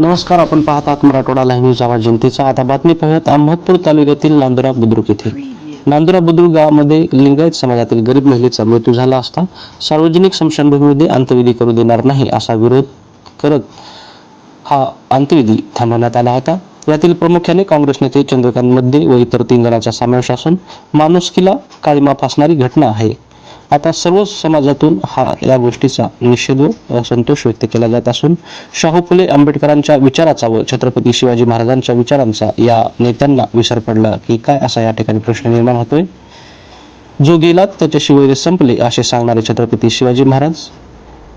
नमस्कार आपण पाहत आहात मराठवाडा लाईव्ह न्यूज आवाज जनतेचा. आता बातमी पाहत अहमदपूर तालुक्यातील नांदुरा बुद्रुक येथे. नांदुरा बुद्रुक गावामध्ये लिंगायत समाजातील गरीब महिलेचा मृत्यू झाला असता सार्वजनिक स्मशानभूमीमध्ये अंत्यविधी करू देणार नाही असा विरोध करत हा अंत्यविधी थांबवण्यात आला होता. यातील प्रामुख्याने काँग्रेस नेते चंद्रकांत मध्ये व इतर तीन जणांचा समावेश असून माणुसकीला काळीमा फासणारी घटना आहे. आता सर्व समाजातून हा या गोष्टीचा निषेध व असंतोष व्यक्त केला जात असून शाहू फुले आंबेडकरांच्या विचाराचा व छत्रपती शिवाजी महाराजांच्या विचारांचा या नेत्यांना विसर पडला की काय असा या ठिकाणी प्रश्न निर्माण होतोय? जो गेला त्याच्याशी वैर संपले असे सांगणारे छत्रपती शिवाजी महाराज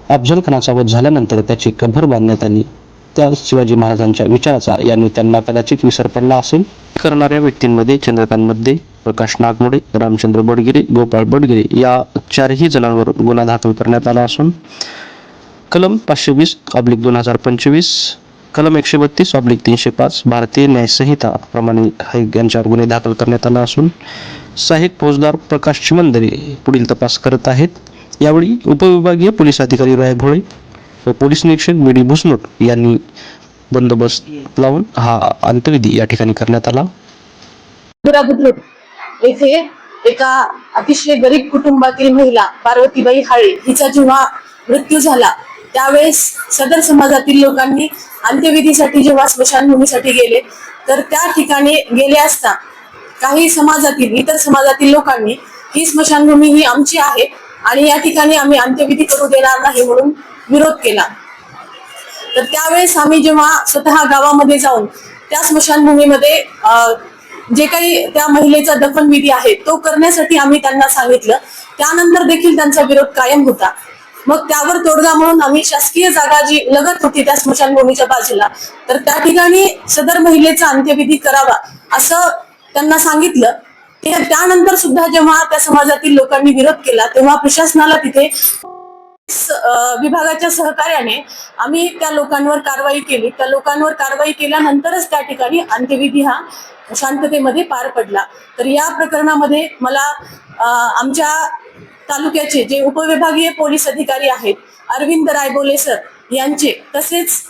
अफजल खानाचा वध झाल्यानंतर त्याची कबर बांधण्यात आली. त्या शिवाजी महाराजांच्या विचाराचा या नेत्यांना कदाचित विसर पडला असेल. करणाऱ्या व्यक्तींमध्ये चंद्रकांत मध्ये प्रकाश नागमोडे रामचंद्र बडगिरे गोपाळ बडगिरे या चारही जणांवर गुन्हा दाखल करण्यात आला असून कलम पाचशे वीस ऑब्लिक दोन हजार पंचवीस कलम एकशे बत्तीस ऑब्लिक तीनशे पाच भारतीय न्यायसंहिता प्रमाणे यांच्यावर गुन्हे दाखल करण्यात आला असून सहाय्यक फौजदार प्रकाश चिमंदरे पुढील तपास करत आहेत. यावेळी उपविभागीय पोलीस अधिकारी राय भोळे व पोलीस निरीक्षक बी डी भुसनोट यांनी बंदोबस्त लावून हा अंत्यविधी या ठिकाणी करण्यात आला. येथे एका अतिशय गरीब कुटुंबातील महिला पार्वतीबाई हाळे हिचा जेव्हा मृत्यू झाला त्यावेळेस सदर समाजातील लोकांनी अंत्यविधीसाठी जेव्हा स्मशानभूमीसाठी गेले तर त्या ठिकाणी गेले असता काही समाजातील इतर समाजातील लोकांनी ही स्मशानभूमी ही आमची आहे आणि या ठिकाणी आम्ही अंत्यविधी करू देणार नाही म्हणून विरोध केला. तर त्यावेळेस आम्ही जेव्हा स्वतः गावामध्ये जाऊन त्या स्मशानभूमीमध्ये अं, जे काही त्या महिलेचा दफनविधी आहे तो करण्यासाठी आम्ही त्यांना सांगितलं. त्यानंतर देखील त्यांचा विरोध कायम होता. मग त्यावर तोडगा म्हणून आम्ही शासकीय जागा जी लगत होती त्या स्मशानभूमीच्या बाजूला तर त्या ठिकाणी सदर महिलेचा अंत्यविधी करावा असं त्यांना सांगितलं. ते- त्यानंतर सुद्धा जेव्हा त्या समाजातील लोकांनी विरोध केला तेव्हा प्रशासनाला तिथे विभागाच्या सहकार्याने आम्ही त्या लोकांवर कारवाई केली. त्या लोकांवर कारवाई केल्यानंतरच त्या ठिकाणी अंत्यविधी हा शांततेमध्ये पार पडला. तर या प्रकरणामध्ये मला आमच्या तालुक्याचे जे उपविभागीय पोलीस अधिकारी आहेत अरविंद रायबोले सर यांचे तसेच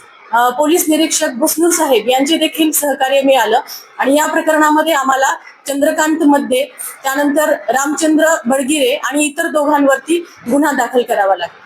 पोलीस निरीक्षक भुसनूर साहेब यांचे देखील सहकार्य मिळालं. आणि या प्रकरणामध्ये आम्हाला चंद्रकांत मध्ये त्यानंतर रामचंद्र बडगिरे आणि इतर दोघांवरती गुन्हा दाखल करावा लागला.